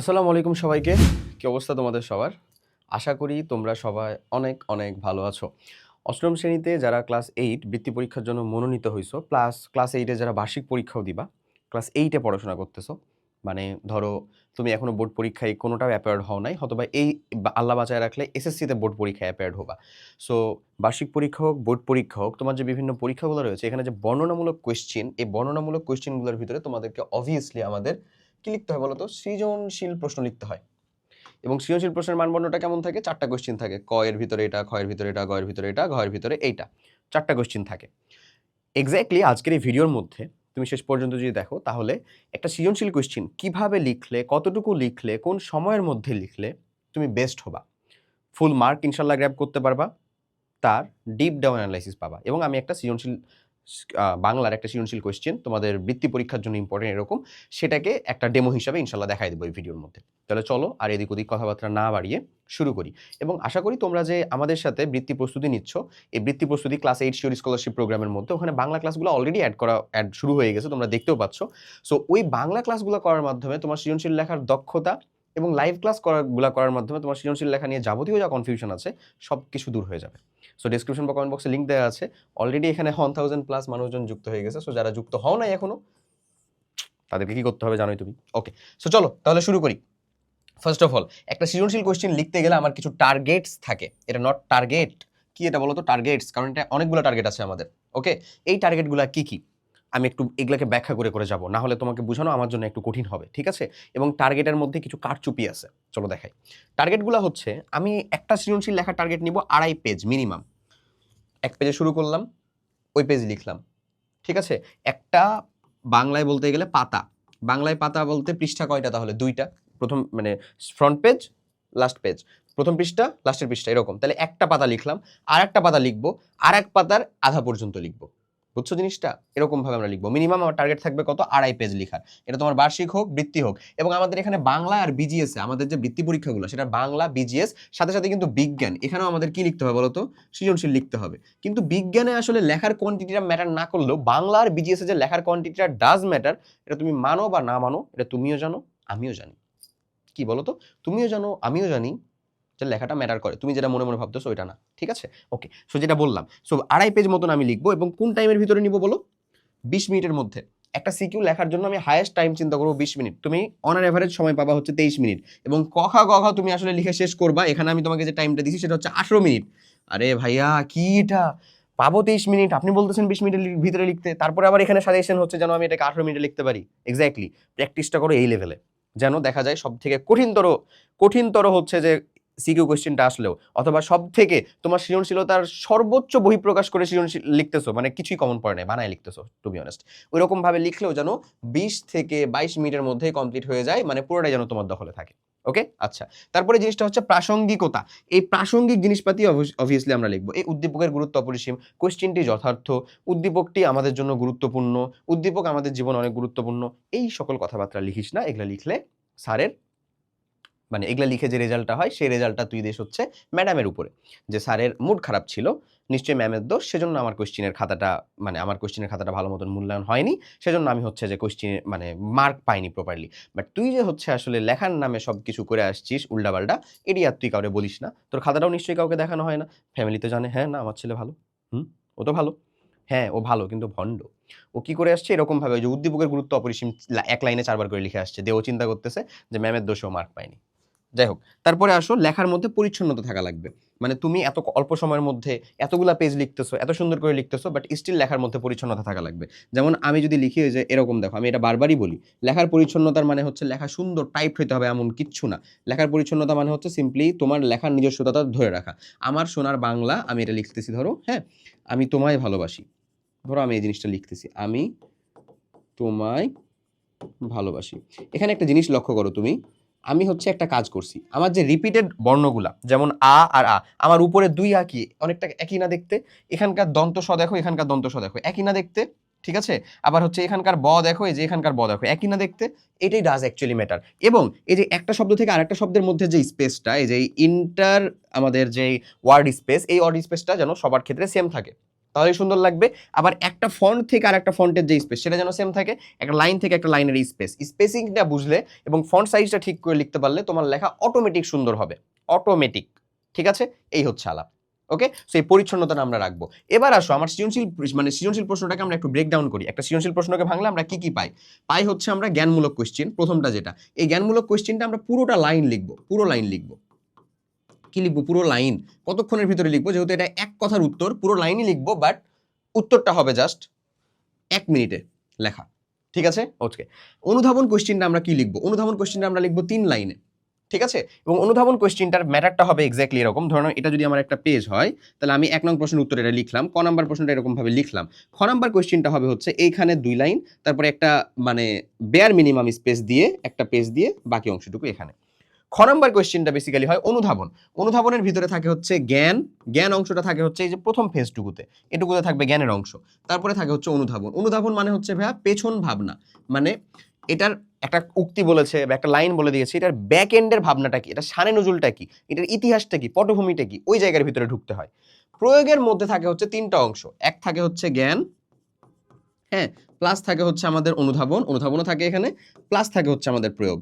আসসালামু আলাইকুম সবাইকে। কী অবস্থা তোমাদের সবার? আশা করি তোমরা সবাই অনেক অনেক ভালো আছো। অষ্টম শ্রেণীতে যারা ক্লাস এইট বৃত্তি পরীক্ষার জন্য মনোনীত হইছো প্লাস ক্লাস এইটে যারা বার্ষিক পরীক্ষাও দিবা ক্লাস এইটে পড়াশোনা করতেছো মানে ধরো তুমি এখনও বোর্ড পরীক্ষায় কোনোটাও অ্যাপেয়ার্ড হও নাই অথবা এই আল্লাহ বাঁচায় রাখলে এসএসসিতে বোর্ড পরীক্ষায় অ্যাপেয়ার্ড হবা। সো বার্ষিক পরীক্ষা হোক, বোর্ড পরীক্ষা হোক, তোমার যে বিভিন্ন পরীক্ষাগুলো রয়েছে, এখানে যে বর্ণনামূলক কোয়েশ্চেন এই বর্ণনামূলক কোয়েশ্চেনগুলোর ভিতরে তোমাদেরকে অবভিয়াসলি আমাদের কি লিখতে হয় বলতো? সৃজনশীল প্রশ্ন লিখতে হয়। এবং সৃজনশীল প্রশ্নের মানবন্ধটা কেমন থাকে? চারটা কোশ্চিন থাকে। ক এর ভিতরে এটা, খ এর ভিতরে এটা, গ এর ভিতরে এটা ঘ এর ভিতরে এইটা। চারটা কোশ্চিন থাকে। এক্স্যাক্টলি আজকের এই ভিডিওর মধ্যে তুমি শেষ পর্যন্ত যদি দেখো, তাহলে একটা সৃজনশীল কোশ্চিন কীভাবে লিখলে, কতটুকু লিখলে, কোন সময়ের মধ্যে লিখলে তুমি বেস্ট হবা? ফুল মার্ক ইনশাল্লাহ গ্র্যাব করতে পারবা। তার ডিপ ডাউন অ্যানালাইসিস পাবা। এবং আমি একটা সৃজনশীল বাংলার একটা সৃজনশীল কোয়েশ্চেন তোমাদের বৃত্তি পরীক্ষার জন্য ইম্পর্টেন্ট এরকম, সেটাকে একটা ডেমো হিসাবে ইনশাল্লাহ দেখাই দেবো এই ভিডিওর মধ্যে। তাহলে চলো আর এদিক ওদিক কথাবার্তা না বাড়িয়ে শুরু করি। এবং আশা করি তোমরা যে আমাদের সাথে বৃত্তি প্রস্তুতি নিচ্ছ, এই বৃত্তি প্রস্তুতি ক্লাস এইট শিওর স্কলারশিপ প্রোগ্রামের মধ্যে ওখানে বাংলা ক্লাসগুলো অলরেডি অ্যাড করা অ্যাড শুরু হয়ে গেছে, তোমরা দেখতেও পাচ্ছ। সো ওই বাংলা ক্লাসগুলো করার মাধ্যমে তোমার সৃজনশীল লেখার দক্ষতা এবং লাইভ ক্লাস করাগুলো করার মাধ্যমে তোমার সৃজনশীল লেখা নিয়ে যাবতীয় যা কনফিউশন আছে সব কিছু দূর হয়ে যাবে। সো ডিসক্রিপশন বা কমেন্ট বক্সে লিঙ্ক দেওয়া আছে। অলরেডি এখানে ওয়ান থাউজেন্ড প্লাস মানুষজন যুক্ত হয়ে গেছে। সো যারা যুক্ত হও নাই এখনও, তাদেরকে কী করতে হবে জানোই তুমি? ওকে সো চলো, তাহলে শুরু করি। ফার্স্ট অফ অল একটা সৃজনশীল কোয়েশ্চেন লিখতে গেলে আমার কিছু টার্গেটস থাকে। এটা নট টার্গেট কি এটা বলো তো টার্গেটস কারণ এটা অনেকগুলো টার্গেট আছে আমাদের। ওকে এই টার্গেটগুলো কী কি? আমি একটু এগুলোকে ব্যাখ্যা করে করে যাব। না হলে তোমাকে বোঝানো আমার জন্য একটু কঠিন হবে, ঠিক আছে? এবং টার্গেটের মধ্যে কিছু কারচুপি আছে, চলো দেখাই। টার্গেটগুলো হচ্ছে, আমি একটা সৃজনশীল লেখার টার্গেট নিব আড়াই পেজ মিনিমাম এক পেজে শুরু করলাম, ওই পেজ লিখলাম, ঠিক আছে? একটা বাংলায় বলতে গেলে পাতা। বাংলায় পাতা বলতে পৃষ্ঠা কয়টা তাহলে? দুইটা। প্রথম মানে ফ্রন্ট পেজ লাস্ট পেজ প্রথম পৃষ্ঠা লাস্টের পৃষ্ঠা, এরকম। তাহলে একটা পাতা লিখলাম আর একটা পাতা লিখব আর এক পাতার আধা পর্যন্ত লিখব। বুঝছ জিনিসটা? এরকম ভাবে আমরা লিখব। মিনিমাম আমার টার্গেট থাকবে কত? আড়াই পেজ লেখার। এটা তোমার বার্ষিক হোক, বৃত্তি হোক। এবং আমাদের এখানে বাংলা আর বিজিএস আমাদের যে বৃত্তি পরীক্ষাগুলো, সেটা বাংলা বিজিএস সাথে সাথে কিন্তু বিজ্ঞান। এখানেও আমাদের কি লিখতে হবে বলতো? সৃজনশীল লিখতে হবে। কিন্তু বিজ্ঞানে আসলে লেখার কোয়ান্টিটিটা ম্যাটার না করলেও বাংলা আর বিজিএস যে লেখার কোয়ান্টিটিটা ডাজ ম্যাটার এটা তুমি মানো বা না মানো, এটা তুমিও জানো, আমিও জানি। কি বলো তো তুমিও জানো, আমিও জানি যে লেখাটা ম্যাটার করে। তুমি যেটা মনে মনে ভাবতেছো ওইটা না। ঠিক আছে? ওকে সো যেটা বললাম সো আড়াই পেজ মতন আমি লিখব এবং কোন টাইমের ভিতরে নিব বলো? বিশ মিনিটের মধ্যে। একটা সিকিউ লেখার জন্য আমি হায়েস্ট টাইম চিন্তা করব বিশ মিনিট। তুমি অন অ্যাভারেজ সময় পাবা হচ্ছে তেইশ মিনিট। এবং কখা কখা তুমি আসলে লিখে শেষ করবা। এখানে আমি তোমাকে যে টাইমটা দিছি সেটা হচ্ছে আঠেরো মিনিট। আরে ভাইয়া, কি এটা? পাবো তেইশ মিনিট। আপনি বলতেছেন বিশ মিনিটের ভিতরে লিখতে। তারপরে আবার এখানে সাজেশন হচ্ছে যেন আমি এটাকে আঠেরো মিনিটে লিখতে পারি। এক্স্যাক্টলি প্র্যাকটিসটা করো এই লেভেলে যেন দেখা যায় সব থেকে কঠিনতর কঠিনতর হচ্ছে যে সিকিউ কোয়েশ্চেনটা আসলেও। অথবা সব থেকে তোমার সৃজনশীলতার সর্বোচ্চ বহিঃপ্রকাশ করে সৃজনশীল লিখতেছো মানে কিছুই কমন পড়ে নাই, বানায় লিখতেছো টু বি অনেস্ট ওই রকম লিখলেও যেন বিশ থেকে বাইশ মিনিটের মধ্যেই কমপ্লিট হয়ে যায় মানে পুরোটাই যেন তোমার দখলে থাকে। ওকে আচ্ছা। তারপরে জিনিসটা হচ্ছে প্রাসঙ্গিকতা। এই প্রাসঙ্গিক জিনিসপাতি অবভিয়াসলি আমরা লিখব। এই উদ্দীপকের গুরুত্ব অপরিসীম কোয়েশ্চেনটি যথার্থ, উদ্দীপকটি আমাদের জন্য গুরুত্বপূর্ণ, উদ্দীপক আমাদের জীবন অনেক গুরুত্বপূর্ণ, এই সকল কথাবার্তা লিখিস না, এগুলো লিখলে স্যারের মানে এগুলা লিখে যে রেজাল্টটা হয়, সেই রেজাল্টটা তুই দেশ হচ্ছে ম্যাডামের উপরে। যে স্যারের মুড খারাপ ছিল, নিশ্চয়ই ম্যামের দোষ, সেজন্য আমার কোশ্চিনের খাতাটা মানে আমার কোশ্চিনের খাতাটা ভালো মতন মূল্যায়ন হয়নি, সেজন্য আমি হচ্ছে যে কোশ্চিন মানে মার্ক পাইনি প্রপারলি বাট তুই যে হচ্ছে আসলে লেখার নামে সব কিছু করে আসছিস, উল্টাপাল্টা, এটি আর তুই কাউকে বলিস না। তোর খাতাটাও নিশ্চয়ই কাউকে দেখানো হয় না। ফ্যামিলি তো জানে হ্যাঁ না, আমার ছেলে ভালো। হুম? ও তো ভালো। হ্যাঁ ও ভালো, কিন্তু ভণ্ড। ও কি করে আসছে? এরকমভাবে যে উদ্দীপকের গুরুত্ব অপরিসীম এক লাইনে চারবার করে লিখে আসছে। যে ও চিন্তা করতেছে যে ম্যামের দোষেও মার্ক পায়নি। যাই হোক, তারপরে আসো লেখার মধ্যে পরিচ্ছন্নতা থাকা লাগবে। মানে তুমি এত অল্প সময়ের মধ্যে এতগুলা পেজ লিখতেছো, এত সুন্দর করে লিখতেছো বাট স্টিল লেখার মধ্যে পরিচ্ছন্নতা থাকা লাগবে। যেমন আমি যদি লিখি যে এরকম দেখো, আমি এটা বারবারই বলি, লেখার পরিচ্ছন্নতার মানে হচ্ছে লেখা সুন্দর টাইপ হইতে হবে এমন কিচ্ছু না। লেখার পরিচ্ছন্নতা মানে হচ্ছে সিম্পলি তোমার লেখার নিজস্বতা ধরে রাখা। আমার সোনার বাংলা, আমি এটা লিখতেছি ধরো হ্যাঁ আমি তোমায় ভালোবাসি। ধরো আমি এই জিনিসটা লিখতেছি, আমি তোমায় ভালোবাসি। এখানে একটা জিনিস লক্ষ্য করো তুমি আমি হচ্ছে একটা কাজ করছি। আমার যে রিপিটেড বর্ণগুলা, যেমন আ আর আ, আমার উপরে দুই আ কি, অনেকটা একই না দেখতে, এখানকার দন্ত স দেখো, এখানকার দন্ত স দেখো, একই না দেখতে, ঠিক আছে? আবার হচ্ছে এখানকার ব দেখো, এই যে এখানকার ব দেখো, একই না দেখতে, এটাই ডাজ অ্যাকচুয়ালি ম্যাটার এবং এই যে একটা শব্দ থেকে আরেকটা শব্দের মধ্যে যে স্পেসটা এই যে ইন্টার আমাদের যে ওয়ার্ড স্পেস এই ওয়ার্ড স্পেসটা যেন সবার ক্ষেত্রে সেম থাকে। তাহলে সুন্দর লাগবে। আবার একটা ফন্ট থেকে আর একটা ফন্টের যে স্পেস সেটা যেন সেম থাকে, একটা লাইন থেকে একটা লাইনের স্পেস স্পেসিংটা বুঝলে এবং ফন্ট সাইজটা ঠিক করে লিখতে পারলে তোমার লেখা অটোমেটিক সুন্দর হবে। অটোমেটিক ঠিক আছে? এই হচ্ছে আলাপ। ওকে সো এই পরিচ্ছন্নতাটা আমরা রাখব। এবার আসো, আমার সৃজনশীল মানে সৃজনশীল প্রশ্নটাকে আমরা একটু ব্রেক ডাউন করি। একটা সৃজনশীল প্রশ্নকে ভাঙলে আমরা কি কি পাই? পাই হচ্ছে আমরা জ্ঞানমূলক কোশ্চেন প্রথমটা যেটা। এই জ্ঞানমূলক কোশ্চেনটা আমরা পুরোটা লাইন লিখব, পুরো লাইন লিখব। কি লিখব? পুরো লাইন কতক্ষণের ভিতরে লিখব? যেহেতু এটা এক কথার উত্তর পুরো লাইনই লিখব বাট উত্তরটা হবে জাস্ট এক মিনিটে লেখা। ঠিক আছে? ওকে অনুধাবন কোশ্চেনটা আমরা কি লিখব? অনুধাবন কোশ্চেনটা আমরা লিখব তিন লাইনে ঠিক আছে? এবং অনুধাবন কোশ্চেনটার ম্যাটারটা হবে এক্স্যাক্টলি এরকম। ধরুন এটা যদি আমার একটা পেজ হয় তাহলে আমি এক নং প্রশ্নের উত্তর এটা লিখলাম ক নাম্বার প্রশ্নটা এরকমভাবে লিখলাম। খ নাম্বার কোশ্চেনটা হবে হচ্ছে এইখানে দুই লাইন তারপরে একটা মানে বেয়ার মিনিমাম স্পেস দিয়ে একটা পেজ দিয়ে বাকি অংশটুকু এখানে। খ নাম্বার কোয়েশ্চেনটা বেসিক্যালি হয় অনুধাবন। অনুধাবনের ভিতরে থাকে হচ্ছে জ্ঞান। জ্ঞান অংশটা থাকে হচ্ছে এই যে প্রথম ফেজটুকুতে এটুকুতে থাকবে জ্ঞানের অংশ। তারপরে থাকে হচ্ছে অনুধাবন। অনুধাবন মানে হচ্ছে ভাইয়া পেছন ভাবনা। মানে এটার একটা উক্তি বলেছে বা একটা লাইন বলে দিয়েছে, এটার ব্যাক এন্ডের ভাবনাটা কি? এটা সানে নজুলটা কি? এটার ইতিহাসটা কি? পটভূমিটা কি? ওই জায়গার ভিতরে ঢুকতে হয়। প্রয়োগের মধ্যে থাকে হচ্ছে তিনটা অংশ। এক থাকে হচ্ছে জ্ঞান হ্যাঁ প্লাস থাকে হচ্ছে আমাদের অনুধাবন। অনুধাবনও থাকে এখানে প্লাস থাকে হচ্ছে আমাদের প্রয়োগ।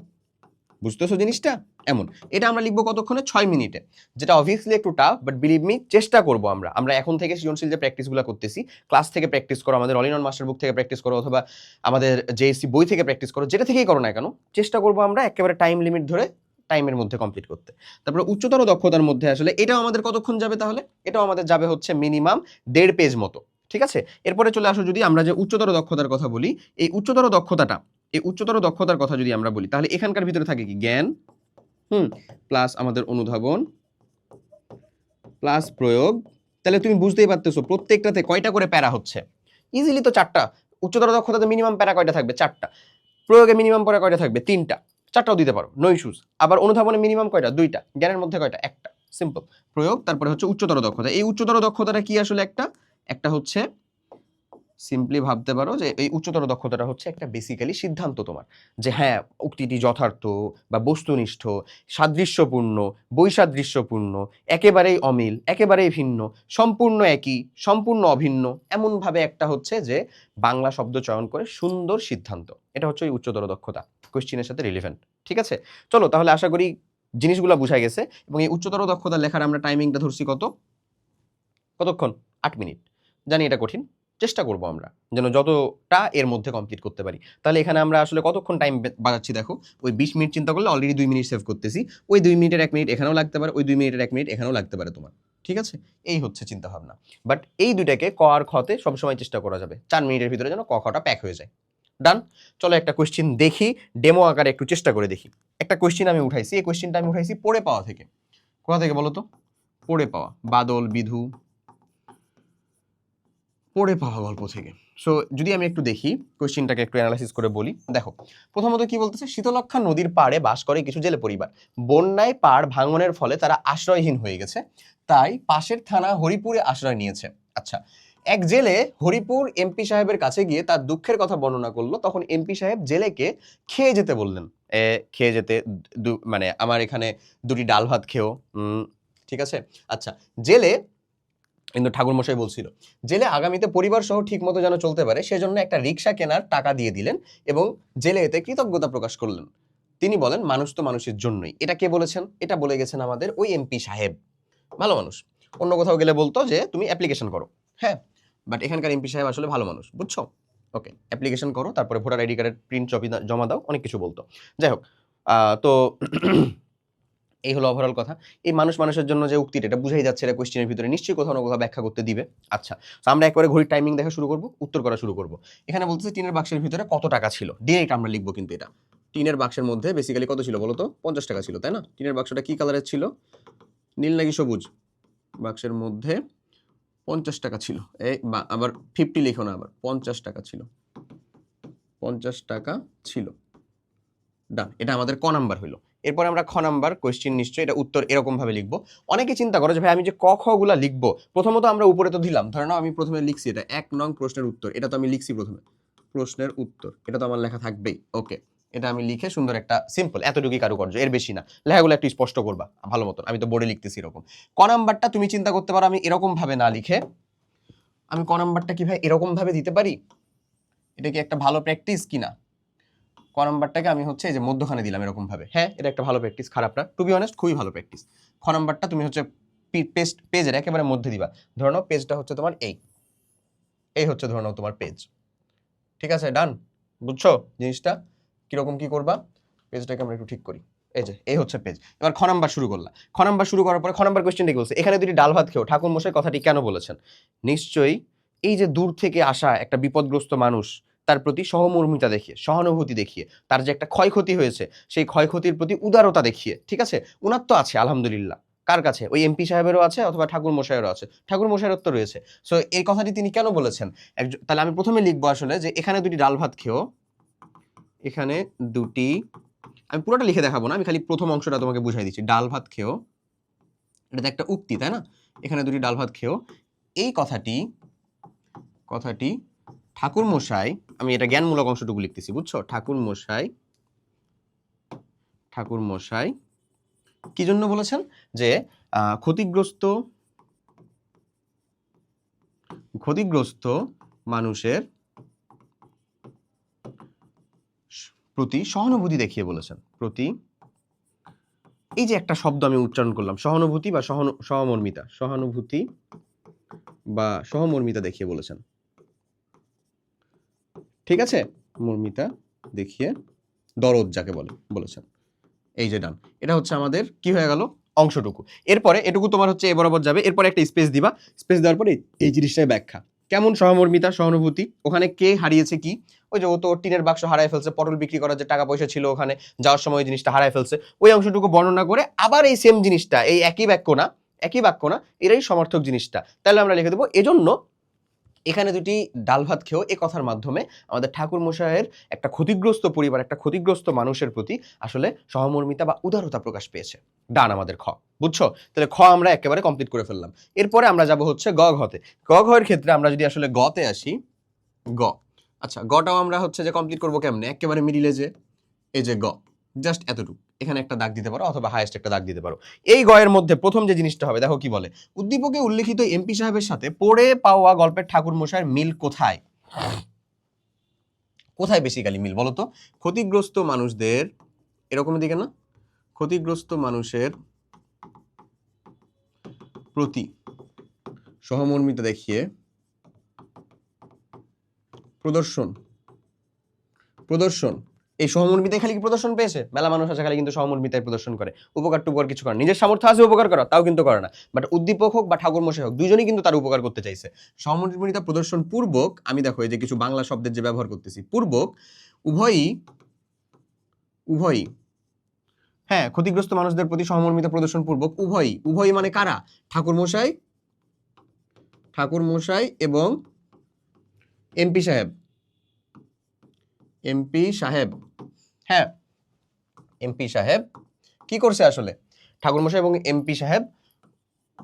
বুঝতেছো জিনিসটা? এমন। এটা আমরা লিখব কতক্ষণে? ছয় মিনিটে। যেটা অবভিয়াসলি একটু টাফ বাট বিলিভ মি চেষ্টা করব আমরা। আমরা এখন থেকে সৃজনশীল যে প্র্যাকটিসগুলো করতেছি ক্লাস থেকে প্র্যাকটিস করো, আমাদের অল ইন মাস্টার বুক থেকে প্র্যাকটিস করো, অথবা আমাদের জেএসসি বই থেকে প্র্যাকটিস করো, যেটা থেকেই করো না কেন, চেষ্টা করব আমরা একেবারে টাইম লিমিট ধরে টাইমের মধ্যে কমপ্লিট করতে। তারপরে উচ্চতর দক্ষতার মধ্যে আসলে এটাও আমাদের কতক্ষণ যাবে তাহলে? এটাও আমাদের যাবে হচ্ছে মিনিমাম দেড় পেজ মতো। ঠিক আছে? এরপরে চলে আসো যদি আমরা যে উচ্চতর দক্ষতার কথা বলি, এই উচ্চতর দক্ষতাটা, এই উচ্চতর দক্ষতার কথা যদি আমরা বলি, তাহলে এখানকার ভিতরে থাকে কি? জ্ঞান হুম প্লাস আমাদের অনুধাবন প্লাস প্রয়োগ। তাহলে তুমি বুঝতেই পারতেছো, প্রত্যেকটাতে কয়টা করে প্যারা হচ্ছে? ইজিলি তো চারটা। উচ্চতর দক্ষতাতে মিনিমাম প্যারা কয়টা থাকবে? চারটা। প্রয়োগে মিনিমাম পরে কয়টা থাকবে? তিনটা। চারটাও দিতে পারো নো ইস্যুস আবার অনুধাবনে মিনিমাম কয়টা? দুইটা। জ্ঞানের মধ্যে কয়টা? একটা। সিম্পল প্রয়োগ, তারপরে হচ্ছে উচ্চতর দক্ষতা। এই উচ্চতর দক্ষতাটা কি আসলে একটা? একটা হচ্ছে সিম্পলি ভাবতে পারো যে এই উচ্চতর দক্ষতাটা হচ্ছে একটা বেসিক্যালি সিদ্ধান্ত তোমার। যে হ্যাঁ উক্তিটি যথার্থ বা বস্তুনিষ্ঠ, সাদৃশ্যপূর্ণ, বৈসাদৃশ্যপূর্ণ, একেবারেই অমিল, একেবারেই ভিন্ন, সম্পূর্ণ একই, সম্পূর্ণ অভিন্ন, এমনভাবে একটা হচ্ছে যে বাংলা শব্দ চয়ন করে সুন্দর সিদ্ধান্ত। এটা হচ্ছে ওই উচ্চতর দক্ষতা কোয়েশ্চিনের সাথে রিলেভেন্ট ঠিক আছে? চলো তাহলে আশা করি জিনিসগুলো বোঝা গেছে এবং এই উচ্চতর দক্ষতা লেখার আমরা টাইমিংটা ধরছি কত? কতক্ষণ? আট মিনিট। জানি এটা কঠিন। চেষ্টা করব আমরা, যেন যতটা এর মধ্যে কমপ্লিট করতে পারি। তাহলে এখানে আমরা আসলে কতক্ষণ টাইম বাজাচ্ছি দেখো? ওই বিশ মিনিট চিন্তা করলে অলরেডি দুই মিনিট সেভ করতেছি। ওই দুই মিনিটের এক মিনিট এখানেও লাগতে পারে, ওই দুই মিনিটের এক মিনিট এখানেও লাগতে পারে তোমার। ঠিক আছে? এই হচ্ছে চিন্তা ভাবনা। বাট এই দুইটাকে ক আর খতে সবসময় চেষ্টা করা যাবে। চার মিনিটের ভিতরে যেন ক খটা প্যাক হয়ে যায়। ডান চলো একটা কোয়েশ্চিন দেখি ডেমো আকারে একটু চেষ্টা করে দেখি। একটা কোয়েশ্চিন আমি উঠাইছি, এই কোয়েশ্চিনটা আমি উঠাইছি পড়ে পাওয়া থেকে। কোথা থেকে বলো তো? পড়ে পাওয়া। বাদল, বিধু। পড়ে পাওয়া গল্প থেকে। সো যদি আমি একটু দেখি কোয়েশ্চিনটাকে একটু অ্যানালাইসিস করে বলি। দেখো প্রথমত কি বলতেছে? শীতলক্ষা নদীর পাড়ে বাস করে কিছু জেলে পরিবার। বন্যায় পাড় ভাঙনের ফলে তারা আশ্রয়হীন হয়ে গেছে। তাই পাশের থানা হরিপুরে আশ্রয় নিয়েছে। আচ্ছা এক জেলে হরিপুর এমপি সাহেবের কাছে গিয়ে তার দুঃখের কথা বর্ণনা করল। তখন এমপি সাহেব জেলেকে খেয়ে যেতে বললেন। এ খেয়ে যেতে মানে আমার এখানে দুটি ডাল ভাত উম, ঠিক আছে? আচ্ছা জেলে কিন্তু ঠাকুরমশাই বলছিল, জেলে আগামীতে পরিবার সহ ঠিক মতো যেন চলতে পারে, সেজন্য একটা রিক্সা কেনার টাকা দিয়ে দিলেন এবং জেলে এতে কৃতজ্ঞতা প্রকাশ করলেন। তিনি বলেন, মানুষ তো মানুষের জন্যই। এটা কে বলেছেন? এটা বলে গেছেন আমাদের ওই এমপি সাহেব। ভালো মানুষ। অন্য কোথাও গেলে বলতো যে, তুমি অ্যাপ্লিকেশন করো। হ্যাঁ বাট এখানকার এমপি সাহেব আসলে ভালো মানুষ, বুঝছ? ওকে অ্যাপ্লিকেশন করো, তারপরে ভোটার আইডি কার্ডের প্রিন্ট জমা দাও, অনেক কিছু বলতো। যাই হোক তো এই হলো ওভারঅল কথা। এই মানুষ মানুষের জন্য যে উক্তিটা, এটা বুঝাই যাচ্ছে, এটা কোয়েশ্চেনের ভিতরে নিশ্চয়ই কোথাও না কোথাও ব্যাখ্যা করতে দিবে। আচ্ছা তো আমরা একবারে ঘড়ির টাইমিং দেখা শুরু করব, উত্তর করা শুরু করব। এখানে বলতেছে টিনের বাক্সের ভিতরে কত টাকা ছিল? ডিরেক্ট আমরা লিখব কিন্তু এটা। টিনের বাক্সের মধ্যে বেসিক্যালি কত ছিল বলো তো পঞ্চাশ টাকা ছিল, তাই না? টিনের বাক্সটা কি কালারের ছিল? নীল নাকি সবুজ? বাক্সের মধ্যে পঞ্চাশ টাকা ছিল। এই বা, আবার ফিফটি লিখো না আবার, পঞ্চাশ টাকা ছিল। পঞ্চাশ টাকা ছিল। ডান এটা আমাদের ক নাম্বার হইল। এরপর আমরা খ নাম্বার কোয়েশ্চেন নিশ্চয়ই, এটা উত্তর এরকমভাবে লিখব। অনেকে চিন্তা করো যে, ভাই, আমি যে ক, খ গুলা লিখব, প্রথমত আমরা উপরে তো দিলাম, ধরে নাও আমি প্রথমে লিখছি এটা, এক নং প্রশ্নের উত্তর, এটা তো আমি লিখছি প্রথমে, প্রশ্নের উত্তর, এটা তো আমার লেখা থাকবেই ওকে এটা আমি লিখে সুন্দর একটা সিম্পল এতটুকুই কারুকার্য, এর বেশি না, লেখাগুলো একটু স্পষ্ট করবা, ভালো মতন, আমি তো বোর্ডে লিখতেছি এরকম, ক নাম্বারটা তুমি চিন্তা করতে পারো আমি এরকম ভাবে না লিখে, আমি ক নাম্বারটা কি ভাই এরকম ভাবে দিতে পারি, এটা কি একটা ভালো প্র্যাকটিস কিনা? ক নাম্বারটাকে আমি হচ্ছে এই যে মধ্যখানে দিলাম এরকম ভাবে হ্যাঁ এটা একটা ভালো প্র্যাকটিস খারাপ না। টু বি অনেস্ট খুবই ভালো প্র্যাকটিস খ নাম্বারটা তুমি হচ্ছে পেজ পেজের একেবারে মধ্যে দিবা। ধরে নাও পেজটা হচ্ছে তোমার এই। এই হচ্ছে ধরে নাও তোমার পেজ ঠিক আছে ডান বুঝছ জিনিসটা? কীরকম কি করবা? পেজটাকে আমরা একটু ঠিক করি। এই যে, এই হচ্ছে পেজ এবার খ নাম্বার শুরু করলাম খ নাম্বার শুরু করার পরে খ নাম্বার কোয়েশ্চেনটা বলছে? এখানে দুটি ডাল ভাত খেও। ঠাকুর মশাই কথাটি কেন বলেছেন? নিশ্চয়ই এই যে দূর থেকে আসা একটা বিপদগ্রস্ত মানুষ তার প্রতি সহমর্মিতা দেখিয়ে, সহানুভূতি দেখিয়ে, তার যে একটা ক্ষয়ক্ষতি হয়েছে, সেই ক্ষয়ক্ষতির প্রতি উদারতা দেখিয়ে, ঠিক আছে? উনার তো আছে, আলহামদুলিল্লাহ। কার কাছে? ওই এমপি সাহেবেরও আছে অথবা ঠাকুর মশাইয়েরও আছে। ঠাকুর মশাইয়ের তো রয়েছে। সো এই কথাটি তিনি কেন বলেছেন? তাহলে আমি প্রথমে লিখব আসলে যে এখানে দুটি ডাল ভাত খেও, এখানে দুটি, আমি পুরোটা লিখে দেখাবো না, আমি খালি প্রথম অংশটা তোমাকে বুঝাই দিচ্ছি। ডাল ভাত খেও, এটাতে একটা উক্তি, তাই না? এখানে দুটি ডাল ভাত খেও। এই কথাটি কথাটি ঠাকুর মশাই আমি এটা জ্ঞানমূলক অংশটুকু লিখতেছি, বুঝছ? ঠাকুর মশাই ঠাকুর মশাই কি জন্য বলেছেন? যে ক্ষতিগ্রস্ত ক্ষতিগ্রস্ত মানুষের প্রতি সহানুভূতি দেখিয়ে বলেছেন। প্রতি, এই যে একটা শব্দ আমি উচ্চারণ করলাম, সহানুভূতি বা সহমর্মিতা, সহানুভূতি বা সহমর্মিতা দেখিয়ে বলেছেন। ঠিক আছে? মর্মিতা, দেখিয়ে দরদ যাকে বলে, বলেছেন। এই যে ডান, এটা হচ্ছে আমাদের কি হয়ে গেল? অংশটুকু। এরপরে এটুকু তোমার হচ্ছে এ বরাবর যাবে। এরপরে একটা স্পেস দিবা। স্পেস দেওয়ার পরে এই জিনিসটাই ব্যাখ্যা। কেমন সহমর্মিতা, সহানুভূতি? ওখানে কে হারিয়েছে কি? ওই যে ও তো টিনের বাক্স হারায় ফেলছে, পটল বিক্রি করার যে টাকা পয়সা ছিল ওখানে, যাওয়ার সময় ওই জিনিসটা হারায় ফেলছে। ওই অংশটুকু বর্ণনা করে আবার এই সেম জিনিসটা, এই একই বাক্য না, একই বাক্য না, এরাই সমর্থক জিনিসটা। তাহলে আমরা লিখে দেবো, এজন্য এখানে দুটি ডাল ভাত খেয়েও এ কথার মাধ্যমে আমাদের ঠাকুর মশাইয়ের একটা ক্ষতিগ্রস্ত পরিবার, একটা ক্ষতিগ্রস্ত মানুষের প্রতি আসলে সহমর্মিতা বা উদারতা প্রকাশ পেয়েছে। ডান আমাদের খ, বুঝছ? তাহলে খ আমরা একেবারে কমপ্লিট করে ফেললাম। এরপরে আমরা যাব হচ্ছে গ ঘতে। গ ঘয়ের ক্ষেত্রে আমরা যদি আসলে গতে আসি, গ আচ্ছা গটাও আমরা হচ্ছে যে কমপ্লিট করব কেমনে? একেবারে মিডিলে যে, এই যে গ। জাস্ট এতটুকু। এখানে একটা দাগ দিতে পারো অথবা হাইয়েস্ট একটা দাগ দিতে পারো। এই গয়ের মধ্যে প্রথম যে জিনিসটা হবে, দেখো কি বলে? উদ্দীপকে উল্লেখিত এমপি সাহেবের সাথে পড়ে পাওয়া গল্পের ঠাকুর মশাইয়ের মিল কোথায়? কোথায় বেসিক্যালি মিল বলো তো? ক্ষতিগ্রস্ত মানুষদের, এরকম দিকে না? ক্ষতিগ্রস্ত মানুষের প্রতি সহমর্মিতা দেখিয়ে প্রদর্শন প্রদর্শন এই সহমর্মিতায় খালি প্রদর্শন পেয়েছে? মেলা মানুষ আছে খালি কিন্তু সহমর্মিতায় প্রদর্শন করে। উপকার টুপকার কিছু করে নিজের সামর্থ্য আছে উপকার করা তাও কিন্তু করে না। বাট উদ্দীপক হোক বা ঠাকুর মশাই হোক, দুজনেই কিন্তু তার উপকার করতে চাইছে। সহমর্মিতা প্রদর্শন পূর্বক, আমি দেখো এই যে কিছু বাংলা শব্দের যে ব্যবহার করতেছি, পূর্বক উভয়ই উভয়ই হ্যাঁ ক্ষতিগ্রস্ত মানুষদের প্রতি সহমর্মিতা প্রদর্শন পূর্বক উভয়ই উভয়ই মানে কারা? ঠাকুর মশাই ঠাকুর মশাই এবং এমপি সাহেব। এমপি সাহেব। হ্যাঁ। এমপি সাহেব কি করছে আসলে? ঠাকুরমশাই এবং এমপি সাহেব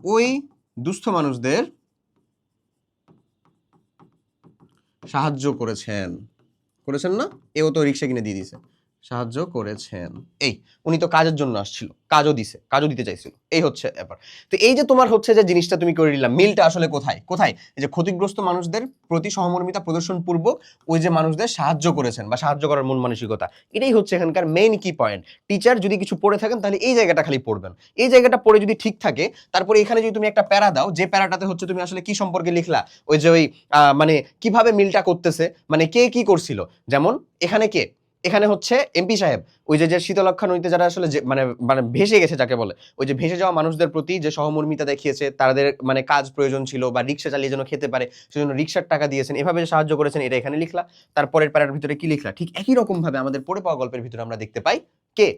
ওই দুস্থ মানুষদের সাহায্য করেছেন। করেছেন না? এও তো রিক্সা কিনে দিয়ে দিয়েছে। সাহায্য করেছেন। এই, উনি তো কাজের জন্য আসছিল। কাজও দিছে, কাজও দিতে চাইছিল। এই হচ্ছে ব্যাপার। তো এই যে তোমার হচ্ছে যে জিনিসটা তুমি করে নিলাম মিলটা আসলে কোথায়? কোথায়? এই যে ক্ষতিগ্রস্ত মানুষদের প্রতি সহমর্মিতা প্রদর্শন পূর্বক ওই যে মানুষদের সাহায্য করেছেন বা সাহায্য করার মন মানসিকতা। এটাই হচ্ছে এখানকার মেইন কি পয়েন্ট টিচার যদি কিছু পড়ে থাকেন, তাহলে এই জায়গাটা খালি পড়বেন। এই জায়গাটা পড়ে যদি ঠিক থাকে, তারপরে এখানে যদি তুমি একটা প্যারা দাও, যে প্যারাটাতে হচ্ছে তুমি আসলে কি সম্পর্কে লিখলা, ওই যে ওই মানে কীভাবে মিলটা করতেছে মানে কে কি করছিল? যেমন, এখানে কে? এখানে হচ্ছে এমপি সাহেব, ওই যে শীতলক্ষা নদীতে যারা আসলে মানে মানে ভেসে গেছে যাকে বলে, ওই যে ভেসে যাওয়া মানুষদের প্রতি যে সহমর্মিতা দেখিয়েছে, তাদের মানে কাজ প্রয়োজন ছিল বা রিক্সা চালিয়ে যেন খেতে পারে, সেজন্য রিক্সার টাকা দিয়েছেন, এভাবে যে সাহায্য করেছেন, এটা এখানে লিখলা। তারপরের প্যারার ভিতরে কি লিখলা? ঠিক একই রকম ভাবে আমাদের পড়ে পাওয়া গল্পের ভিতরে আমরা দেখতে পাই কে?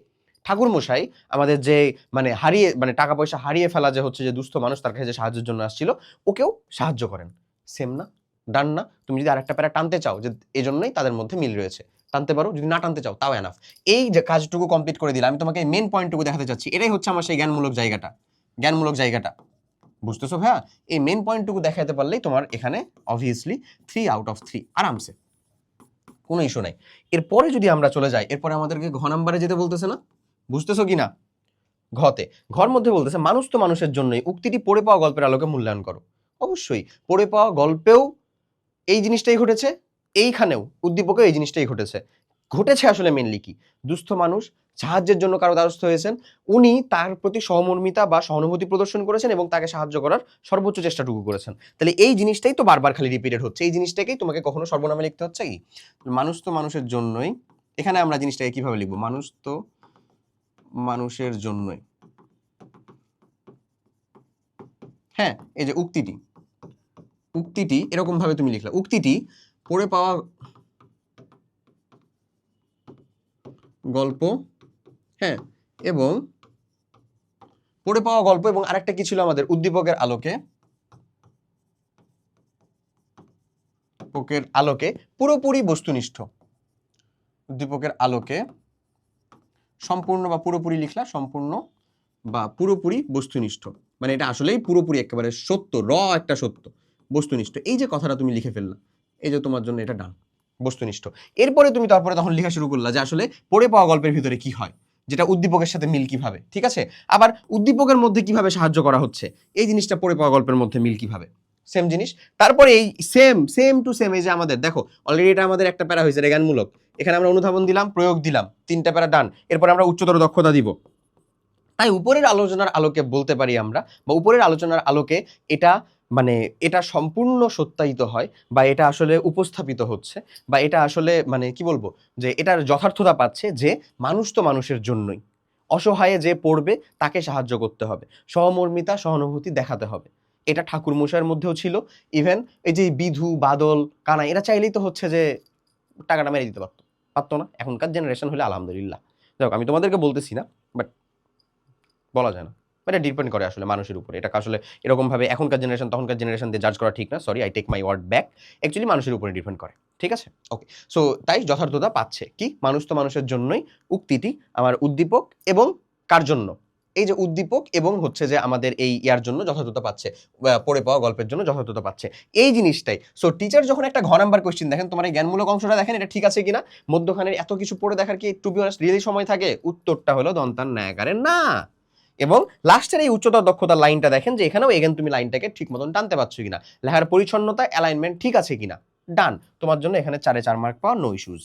ঠাকুর মশাই আমাদের যে মানে হারিয়ে মানে টাকা পয়সা হারিয়ে ফেলা যে হচ্ছে যে দুস্থ মানুষ, তার কাছে যে সাহায্যের জন্য আসছিল, ওকেও সাহায্য করেন। সেম না? ডান না? তুমি যদি আরেকটা প্যারা টানতে চাও যে এই জন্যই তাদের মধ্যে মিল রয়েছে। টানতে পারো, যদি না টানতে চাও, তাও এনাফ এই যে কাজটুকু কমপ্লিট করে দিলাম, আমি তোমাকে মেন পয়েন্টটুকু দেখাতে চাচ্ছি। এটাই হচ্ছে আমার সেই জ্ঞানমূলক জায়গাটা। জ্ঞানমূলক জায়গাটা। বুঝতেছো ভাইয়া? এই মেন পয়েন্টটুকু দেখাতে পারলেই তোমার এখানে obviously three out of three আরামসে। কোনো ইস্যু নাই। এরপরে যদি আমরা চলে যাই, এরপরে আমাদেরকে ঘ নাম্বারে যেতে বলতেছে না? বুঝতেছো কি না ঘতে। ঘর মধ্যে বলতেছে, মানুষ তো মানুষের জন্যই। উক্তিটি পড়ে পাওয়া গল্পের আলোকে মূল্যায়ন করো। অবশ্যই, পড়ে পাওয়া গল্পেও এই জিনিসটাই ঘটেছে। এইখানেও উদ্দীপকেও এই জিনিসটাই ঘটেছে। ঘটেছে আসলে মেনলি কি? দুস্থ মানুষ সাহায্যের জন্য কারও দ্বারস্থ হয়েছেন, উনি তার প্রতি সহমর্মিতা বা সহানুভূতি প্রদর্শন করেছেন এবং তাকে সাহায্য করার সর্বোচ্চ চেষ্টাটুকু করেছেন। তাহলে এই জিনিসটাই তো বারবার খালি রিপিটেড হচ্ছে। এই জিনিসটাকেই তোমাকে কখনো সর্বনামে লিখতে হচ্ছে কি? মানুষ তো মানুষের জন্যই। এখানে আমরা জিনিসটাকে কীভাবে লিখব? মানুষ তো মানুষের জন্যই। হ্যাঁ এই যে উক্তিটি। উক্তিটি এরকম ভাবে তুমি লিখলা। উক্তিটি পড়ে পাওয়া গল্প হ্যাঁ এবং পড়ে পাওয়া গল্প এবং আরেকটা কি ছিল আমাদের? উদ্দীপকের আলোকে। উদ্দীপকের আলোকে পুরোপুরি বস্তুনিষ্ঠ। উদ্দীপকের আলোকে সম্পূর্ণ বা পুরোপুরি লিখলা, সম্পূর্ণ বা পুরোপুরি বস্তুনিষ্ঠ। মানে এটা আসলেই পুরোপুরি একেবারে সত্য, র একটা সত্য, বস্তুনিষ্ঠ। এই যে কথাটা তুমি লিখে ফেললা এই যে তোমার জন্য এটা ডান বস্তুনিষ্ঠ। এরপরে তুমি তারপরে তখন লেখা শুরু করলা যে আসলে পড়ে পাওয়া গল্পের ভিতরে কি হয়, যেটা উদ্দীপকের সাথে মিল কীভাবে, ঠিক আছে? আবার উদ্দীপকের মধ্যে কীভাবে সাহায্য করা হচ্ছে, এই জিনিসটা পড়ে পাওয়া গল্পের মধ্যে মিল কীভাবে? সেম জিনিস। তারপরে এই সেম সেম টু সেম এই যে আমাদের, দেখো অলরেডি এটা আমাদের একটা প্যারা হয়েছে এটা জ্ঞানমূলক এখানে আমরা অনুধাবন দিলাম, প্রয়োগ দিলাম, তিনটা প্যারা ডান। এরপর আমরা উচ্চতর দক্ষতা দিব। তাই উপরের আলোচনার আলোকে বলতে পারি আমরা, বা উপরের আলোচনার আলোকে এটা মানে এটা সম্পূর্ণ সত্যায়িত হয় বা এটা আসলে উপস্থাপিত হচ্ছে বা এটা আসলে মানে কি বলব? যে এটার যথার্থতা পাচ্ছে যে মানুষ তো মানুষের জন্যই। অসহায়ে যে পড়বে তাকে সাহায্য করতে হবে। সহমর্মিতা, সহানুভূতি দেখাতে হবে। এটা ঠাকুর মশাইয়ের মধ্যেও ছিল। ইভেন এই যে বিধু, বাদল, কানা, এরা চাইলেই তো হচ্ছে যে টাকাটা মেরে দিতে পারতো। পারতো না। এখনকার জেনারেশন হলে আলহামদুলিল্লাহ। যাই আমি তোমাদেরকে বলতেছি না বাট বলা যায় না। এটা ডিপেন্ড করে আসলে মানুষের উপরে। এটা আসলে এরকমভাবে এখনকার জেনারেশন তখনকার জেনারেশন দিয়ে জাজ করা ঠিক না। Sorry I take my word back actually মানুষের উপরে ডিপেন্ড করে। ঠিক আছে? ওকে সো তাই যথার্থতা পাচ্ছে। কি? মানুষ তো মানুষের জন্যই উক্তিটি আমার উদ্দীপক এবং কার জন্য? এই যে উদ্দীপক এবং হচ্ছে যে আমাদের এই ইয়ার জন্য যথার্থতা পাচ্ছে পড়ে পাওয়া গল্পের জন্য যথার্থতা পাচ্ছে। এই জিনিসটাই। সো টিচার যখন একটা ঘ নাম্বার কোশ্চেন দেখেন, তোমার এই জ্ঞানমূলক অংশটা দেখেন, এটা ঠিক আছে কিনা? মধ্যখানের এত কিছু পড়ে দেখার কি টু বি অনেস্ট রিয়েলি সময় থাকে? উত্তরটা হলো দন্তান ন্যায়াকারের না। এবং লাস্টের এই উচ্চতর দক্ষতার লাইনটা দেখেন যে এখানেও এগেন তুমি লাইনটাকে ঠিক মতন টানতে পারছ কিনা। লেখার পরিচ্ছন্নতা অ্যালাইনমেন্ট ঠিক আছে কিনা। ডান তোমার জন্য এখানে চারে চার মার্ক পাওয়া নো ইস্যুজ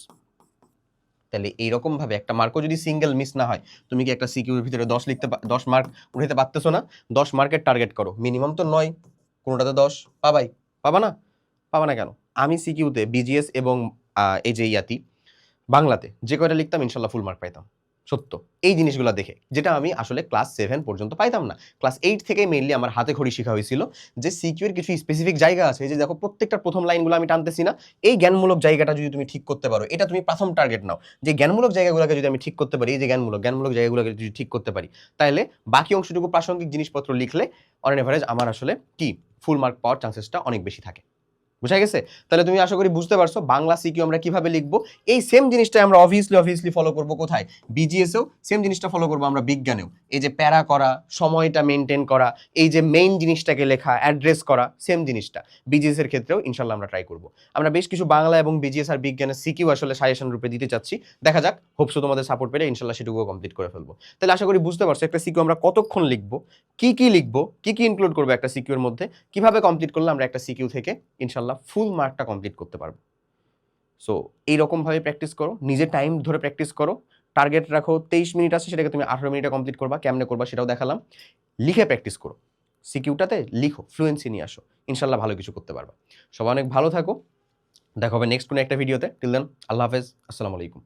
তাহলে এইরকম ভাবে একটা মার্কও যদি সিঙ্গেল মিস না হয়, তুমি কি একটা সিকিউর ভিতরে দশ লিখতে দশ মার্ক উঠাতে পারতেছো না? দশ মার্কের টার্গেট করো। মিনিমাম তো নয়, কোনোটাতে দশ। পাবাই। পাবা না? পাবা না কেন? আমি সিকিউতে বিজিএস এবং এই যে ইয়াতি বাংলাতে যে কয়টা লিখতাম, ইনশাল্লাহ ফুল মার্ক পাইতাম। সত্য। এই জিনিসগুলো দেখে, যেটা আমি আসলে ক্লাস সেভেন পর্যন্ত পাইতাম না। ক্লাস এইট থেকে মেইনলি আমার হাতে খড়ি শেখা হয়েছিল যে সিকিউর কিছু স্পেসিফিক জায়গা আছে যে দেখো প্রত্যেকটা প্রথম লাইনগুলো আমি টানতেছি না, এই জ্ঞানমূলক জায়গাটা যদি তুমি ঠিক করতে পারো, এটা তুমি প্রথম টার্গেট নাও। যে জ্ঞানমূলক জায়গাগুলোকে যদি আমি ঠিক করতে পারি, এই যে জ্ঞানমূলক জ্ঞানমূলক জায়গাগুলোকে যদি ঠিক করতে পারি তাহলে বাকি অংশটুকু প্রাসঙ্গিক জিনিসপত্র লিখলে অন এভারেজ আমার আসলে কি? ফুল মার্ক পাওয়ার চান্সেসটা অনেক বেশি থাকে। বুঝা গেছে? তাহলে তুমি আশা করি বুঝতে পারছ বাংলা সিকিউ আমরা কীভাবে লিখব? এই সেম জিনিসটা আমরা অবভিয়াসলি অবভিয়াসলি ফলো করব কোথায়? বিজিএসেও সেম জিনিসটা ফলো করব আমরা বিজ্ঞানেও। এই যে প্যারা করা, সময়টা মেনটেন করা, এই যে মেইন জিনিসটাকে লেখা অ্যাড্রেস করা সেম জিনিসটা। বিজিএস এর ক্ষেত্রেও ইনশাল্লাহ আমরা ট্রাই করব। আমরা বেশ কিছু বাংলা এবং বিজিএস আর বিজ্ঞানের সিকিউ আসলে সাজেশন রূপে দিতে চাচ্ছি। দেখা যাক হোপসো তোমাদের সাপোর্ট পেলে ইনশাল্লাহ সেটুকুও কমপ্লিট করে ফেলব। তাহলে আশা করি বুঝতে পারছ, একটা সিকিউ আমরা কতক্ষণ লিখব, কি কি লিখব, কি কি ইনক্লুড করব একটা সিকিউর মধ্যে, কীভাবে কমপ্লিট করলে আমরা একটা সিকিউ থেকে ইনশাল্লাহ ফুল মার্কটা কমপ্লিট করতে পারব। সো এইরকমভাবে প্র্যাকটিস করো, নিজে টাইম ধরে প্র্যাকটিস করো। টার্গেট রাখো, তেইশ মিনিট আছে, সেটাকে তুমি আঠারো মিনিটে কমপ্লিট করবা, কেমনে করবা সেটাও দেখালাম। লিখে প্র্যাকটিস করো। সিকিউটাতে লিখো ফ্লুয়েন্সি নিয়ে আসো। ইনশাল্লাহ ভালো কিছু করতে পারবা। সবাই অনেক ভালো থাকো। দেখা হবে নেক্সট কোনো একটা ভিডিওতে টিল দেন আল্লাহ হাফেজ, আসসালামু আলাইকুম।